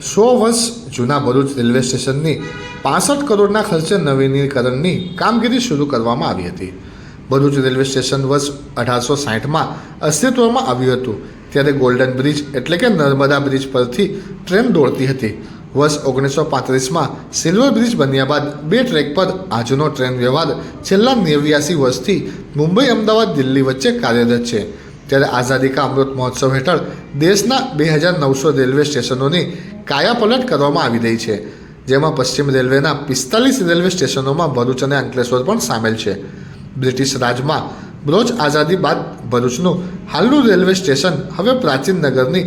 સો વર્ષ જૂના ભરૂચ રેલવે સ્ટેશનની પાસઠ કરોડના ખર્ચે નવીનીકરણની કામગીરી શરૂ કરવામાં આવી હતી. ભરૂચ રેલવે સ્ટેશન વર્ષ અઢારસો સાહીઠમાં અસ્તિત્વમાં આવ્યું હતું, ત્યારે ગોલ્ડન બ્રિજ એટલે કે નર્મદા બ્રિજ પરથી ટ્રેન દોડતી હતી. વર્ષ ઓગણીસો પાંત્રીસમાં સિલ્વર બ્રિજ બન્યા બાદ બે ટ્રેક પર આજનો ટ્રેન વ્યવહાર છેલ્લા નેવ્યાસી વર્ષથી મુંબઈ, અમદાવાદ, દિલ્હી વચ્ચે કાર્યરત છે. ત્યારે આઝાદી કા અમૃત મહોત્સવ હેઠળ દેશના બે હજાર નવસો રેલવે સ્ટેશનોની કાયાપલટ કરવામાં આવી રહી છે, જેમાં પશ્ચિમ રેલવેના પિસ્તાલીસ રેલવે સ્ટેશનોમાં ભરૂચ અને અંકલેશ્વર પણ સામેલ છે. બ્રિટિશ રાજમાં બ્રોજ આઝાદી બાદ ભરૂચનું હાલનું રેલવે સ્ટેશન હવે પ્રાચીન નગરની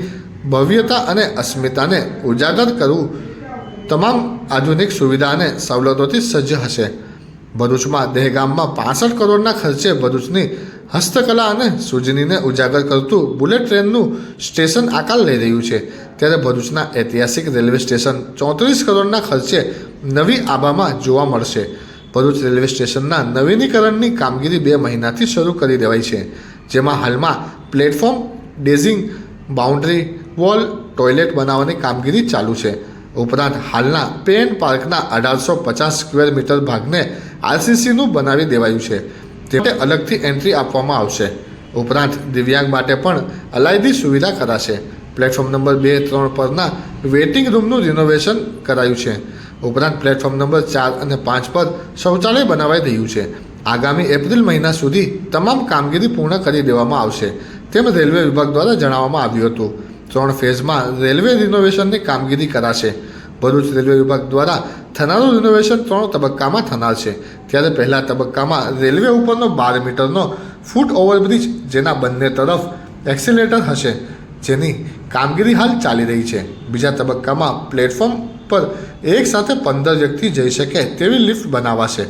ભવ્યતા અને અસ્મિતાને ઉજાગર કરવું તમામ આધુનિક સુવિધા અને સવલતોથી સજ્જ હશે. ભરૂચમાં દહેગામમાં પાસઠ કરોડના ખર્ચે ભરૂચની હસ્તકલા અને સૂજનીને ઉજાગર કરતું બુલેટ ટ્રેનનું સ્ટેશન આકાર લઈ રહ્યું છે. ત્યારે ભરૂચના ઐતિહાસિક રેલવે સ્ટેશન ચોત્રીસ કરોડના ખર્ચે નવી આબામાં જોવા મળશે. ભરૂચ રેલવે સ્ટેશનના નવીનીકરણની કામગીરી બે મહિનાથી શરૂ કરી દેવાઈ છે. જેમાં હાલમાં પ્લેટફોર્મ, ડેઝિંગ, બાઉન્ડ્રી વોલ, ટોયલેટ બનાવવાની કામગીરી ચાલુ છે. ઉપરાંત હાલના પેન પાર્કના અઢારસો પચાસ સ્ક્વેર મીટર ભાગને આરસીસીનું બનાવી દેવાયું છે. તે અલગથી એન્ટ્રી આપવામાં આવશે. ઉપરાંત દિવ્યાંગ માટે પણ અલાયદી સુવિધા કરાશે. પ્લેટફોર્મ નંબર બે, ત્રણ પરના વેઇટિંગ રૂમનું રિનોવેશન કરાયું છે. ઉપરાંત પ્લેટફોર્મ નંબર ચાર અને પાંચ પર શૌચાલય બનાવાઈ રહ્યું છે. આગામી એપ્રિલ મહિના સુધી તમામ કામગીરી પૂર્ણ કરી દેવામાં આવશે, તેમ રેલવે વિભાગ દ્વારા જણાવવામાં આવ્યું હતું. ત્રણ ફેઝમાં રેલવે રિનોવેશનની કામગીરી કરાશે. ભરૂચ રેલવે વિભાગ દ્વારા થનારું રિનોવેશન ત્રણ તબક્કામાં થનાર છે. ત્યારે પહેલા તબક્કામાં રેલવે ઉપરનો બાર મીટરનો ફૂટ ઓવરબ્રિજ જેના બંને તરફ એક્સિલેટર હશે, જેની કામગીરી હાલ ચાલી રહી છે. બીજા તબક્કામાં પ્લેટફોર્મ પર એક સાથે પંદર વ્યક્તિ જઈ શકે તેવી લિફ્ટ બનાવાશે.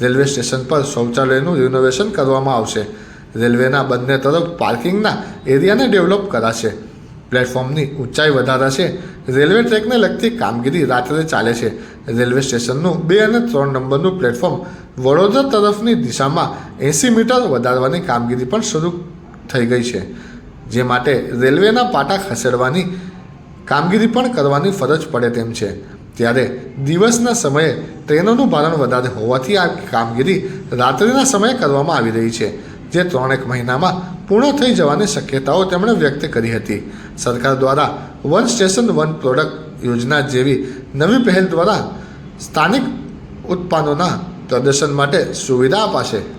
રેલવે સ્ટેશન પર શૌચાલયનું રિનોવેશન કરવામાં આવશે. રેલવેના બંને તરફ પાર્કિંગના એરિયાને ડેવલપ કરાશે. પ્લેટફોર્મની ઊંચાઈ વધારા છે. રેલવે ટ્રેકને લગતી કામગીરી રાત્રે ચાલે છે. રેલવે સ્ટેશનનું બે અને ત્રણ નંબરનું પ્લેટફોર્મ વડોદરા તરફની દિશામાં એંસી મીટર વધારવાની કામગીરી પણ શરૂ થઈ ગઈ છે. જે માટે રેલવેના પાટા ખસેડવાની કામગીરી પણ કરવાની ફરજ પડે તેમ છે. ત્યારે દિવસના સમયે ટ્રેનોનું ભારણ વધારે હોવાથી આ કામગીરી રાત્રિના સમયે કરવામાં આવી રહી છે, જે ત્રણેક મહિનામાં પૂર્ણ થઈ જવાની શક્યતાઓ તેમણે વ્યક્ત કરી હતી. સરકાર દ્વારા વન સ્ટેશન, વન પ્રોડક્ટ યોજના જેવી નવી પહેલ દ્વારા સ્થાનિક ઉત્પાદનોના પ્રદર્શન માટે સુવિધા અપાશે.